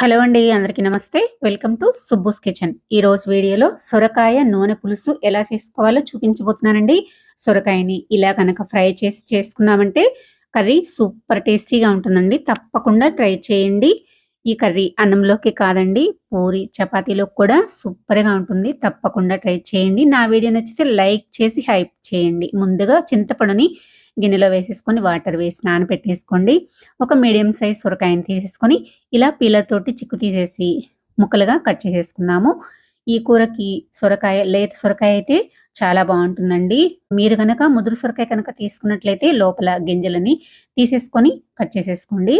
Hello అండి అందరికీ నమస్తే. Welcome to Subbu's kitchen. ఈ రోజు వీడియోలో సొరకాయ నూనె పులుసు ఎలా చేసుకోవాలో చూపించబోతున్నానండి. సొరకాయని ఇలా కనుక ఫ్రై చేసి చేసుకున్నామంటే కర్రీ సూపర్ టేస్టీగా ఉంటుందండి. తప్పకుండా ట్రై చేయండి. ఈ కర్రీ అన్నంలోకి కాదండి పూరి చపాతీలోకి కూడా సూపర్గా ఉంటుంది. తప్పకుండా ట్రై చేయండి. నా వీడియో నచ్చితే లైక్ చేసి హైప్ చేయండి. ముందుగా చింతపండుని గిన్నెలో వేసేసుకొని వాటర్ వేసి నానబెట్టేసుకోండి ఒక మీడియం సైజ్ సొరకాయని తీసేసుకొని ఇలా పీలర్ తోటి చిక్కు తీసేసి ముక్కలుగా కట్ చేసేసుకుందాము. ఈ కూరకి సొరకాయ లేత సొరకాయ అయితే చాలా బాగుంటుందండి. మీరు కనుక ముదురు సొరకాయ కనుక తీసుకున్నట్లయితే లోపల గింజలని తీసేసుకొని కట్ చేసేసుకోండి.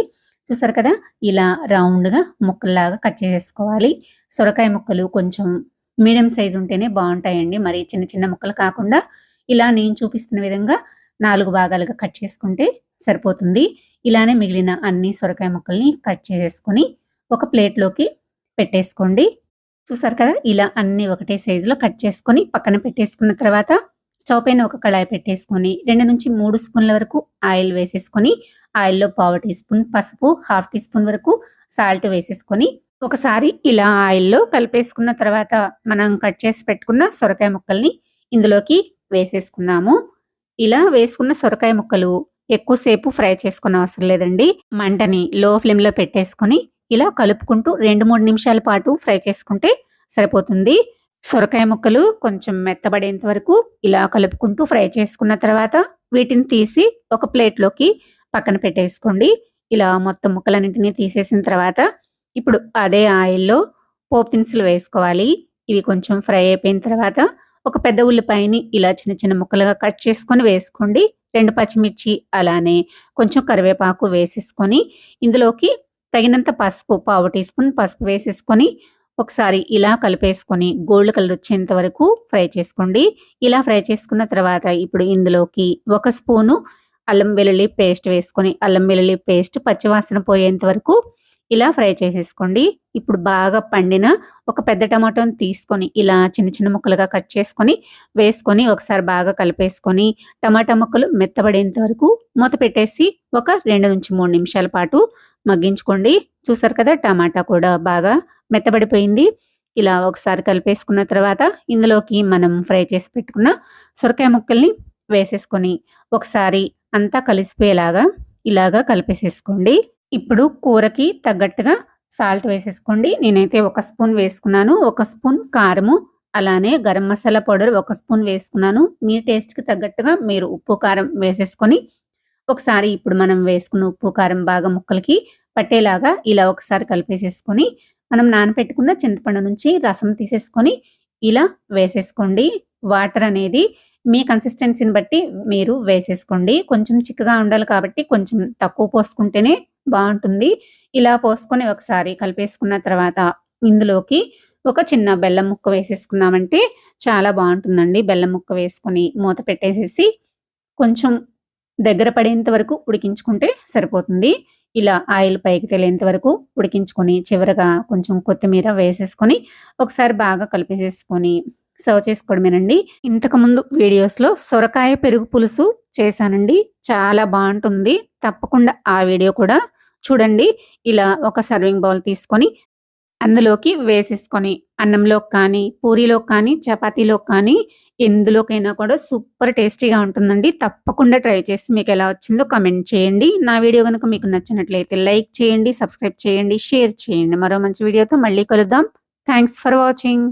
చూసారు కదా? ఇలా రౌండ్గా ముక్కల్లాగా కట్ చేసేసుకోవాలి. సొరకాయ ముక్కలు కొంచెం మీడియం సైజ్ ఉంటేనే బాగుంటాయండి. మరి చిన్న చిన్న ముక్కలు కాకుండా ఇలా నేను చూపిస్తున్న విధంగా నాలుగు భాగాలుగా కట్ చేసుకుంటే సరిపోతుంది. ఇలానే మిగిలిన అన్ని సొరకాయ ముక్కల్ని కట్ చేసేసుకొని ఒక ప్లేట్లోకి పెట్టేసుకోండి. చూసారు కదా? ఇలా అన్ని ఒకటే సైజులో కట్ చేసుకొని పక్కన పెట్టేసుకున్న తర్వాత స్టవ్ పైన ఒక కళాయి పెట్టేసుకొని రెండు నుంచి మూడు స్పూన్ల వరకు ఆయిల్ వేసేసుకొని ఆయిల్లో పావు టీ స్పూన్ పసుపు హాఫ్ టీ స్పూన్ వరకు సాల్ట్ వేసేసుకొని ఒకసారి ఇలా ఆయిల్లో కలిపేసుకున్న తర్వాత మనం కట్ చేసి పెట్టుకున్న సొరకాయ ముక్కల్ని ఇందులోకి వేసేసుకున్నాము ఇలా వేసుకున్న సొరకాయ ముక్కలు ఎక్కువసేపు ఫ్రై చేసుకున్న అవసరం లేదండి. మంటని లో ఫ్లేమ్లో పెట్టేసుకొని ఇలా కలుపుకుంటూ రెండు మూడు నిమిషాల పాటు ఫ్రై చేసుకుంటే సరిపోతుంది. సొరకాయ ముక్కలు కొంచెం మెత్తబడేంత వరకు ఇలా కలుపుకుంటూ ఫ్రై చేసుకున్న తర్వాత వీటిని తీసి ఒక ప్లేట్లోకి పక్కన పెట్టేసుకోండి. ఇలా మొత్తం ముక్కలన్నింటినీ తీసేసిన తర్వాత ఇప్పుడు అదే ఆయిల్లో పోపు దినుసులు వేసుకోవాలి. ఇవి కొంచెం ఫ్రై అయిపోయిన తర్వాత ఒక పెద్ద ఉల్లిపాయని ఇలా చిన్న చిన్న ముక్కలుగా కట్ చేసుకొని వేసుకోండి. రెండు పచ్చిమిర్చి అలానే కొంచెం కరివేపాకు వేసేసుకొని ఇందులోకి తగినంత పసుపు పావు టీ స్పూన్ పసుపు వేసేసుకొని ఒకసారి ఇలా కలిపేసుకొని గోల్డ్ కలర్ వచ్చేంత వరకు ఫ్రై చేసుకోండి. ఇలా ఫ్రై చేసుకున్న తర్వాత ఇప్పుడు ఇందులోకి ఒక స్పూను అల్లం వెల్లుల్లి పేస్ట్ వేసుకొని అల్లం వెల్లుల్లి పేస్ట్ పచ్చివాసన పోయేంత వరకు ఇలా ఫ్రై చేసేసుకోండి. ఇప్పుడు బాగా పండిన ఒక పెద్ద టమాటోని తీసుకొని ఇలా చిన్న చిన్న ముక్కలుగా కట్ చేసుకొని వేసుకొని ఒకసారి బాగా కలిపేసుకొని టమాటా ముక్కలు మెత్తబడేంత వరకు మూత పెట్టేసి ఒక రెండు నుంచి మూడు నిమిషాల పాటు మగ్గించుకోండి. చూసారు కదా టమాటా కూడా బాగా మెత్తబడిపోయింది. ఇలా ఒకసారి కలిపేసుకున్న తర్వాత ఇందులోకి మనం ఫ్రై చేసి పెట్టుకున్న సొరకాయ ముక్కల్ని వేసేసుకొని ఒకసారి అంతా కలిసిపోయేలాగా ఇలాగా కలిపేసేసుకోండి. ఇప్పుడు కూరకి తగ్గట్టుగా సాల్ట్ వేసేసుకోండి. నేనైతే ఒక స్పూన్ వేసుకున్నాను. ఒక స్పూన్ కారము అలానే గరం మసాలా పౌడర్ ఒక స్పూన్ వేసుకున్నాను. మీ టేస్ట్కి తగ్గట్టుగా మీరు ఉప్పు కారం వేసేసుకొని ఒకసారి ఇప్పుడు మనం వేసుకున్న ఉప్పు కారం బాగా ముక్కలకి పట్టేలాగా ఇలా ఒకసారి కలిపేసేసుకొని మనం నానపెట్టుకున్న చింతపండు నుంచి రసం తీసేసుకొని ఇలా వేసేసుకోండి. వాటర్ అనేది మీ కన్సిస్టెన్సీని బట్టి మీరు వేసేసుకోండి. కొంచెం చిక్కగా ఉండాలి కాబట్టి కొంచెం తక్కువ పోసుకుంటేనే బాగుంటుంది. ఇలా పోసుకొని ఒకసారి కలిపేసుకున్న తర్వాత ఇందులోకి ఒక చిన్న బెల్లం ముక్క వేసేసుకున్నామంటే చాలా బాగుంటుందండి. బెల్లం ముక్క వేసుకొని మూత పెట్టేసేసి కొంచెం దగ్గర పడేంత వరకు ఉడికించుకుంటే సరిపోతుంది. ఇలా ఆయిల్ పైకి తెలియంత వరకు ఉడికించుకొని చివరగా కొంచెం కొత్తిమీర వేసేసుకొని ఒకసారి బాగా కలిపేసేసుకొని సర్వ్ చేసుకోవడమేనండి. ఇంతకుముందు వీడియోస్లో సొరకాయ పెరుగు పులుసు చేశానండి. చాలా బాగుంటుంది. తప్పకుండా ఆ వీడియో కూడా చూడండి. ఇలా ఒక సర్వింగ్ బౌల్ తీసుకొని అందులోకి వేసేసుకొని అన్నంలో కానీ పూరీలోకి కానీ చపాతీలో కానీ ఎందులోకైనా కూడా సూపర్ టేస్టీగా ఉంటుందండి. తప్పకుండా ట్రై చేసి మీకు ఎలా వచ్చిందో కమెంట్ చేయండి. నా వీడియో కనుక మీకు నచ్చినట్లయితే లైక్ చేయండి సబ్స్క్రైబ్ చేయండి షేర్ చేయండి. మరో మంచి వీడియోతో మళ్ళీ కలుద్దాం. Thanks for watching.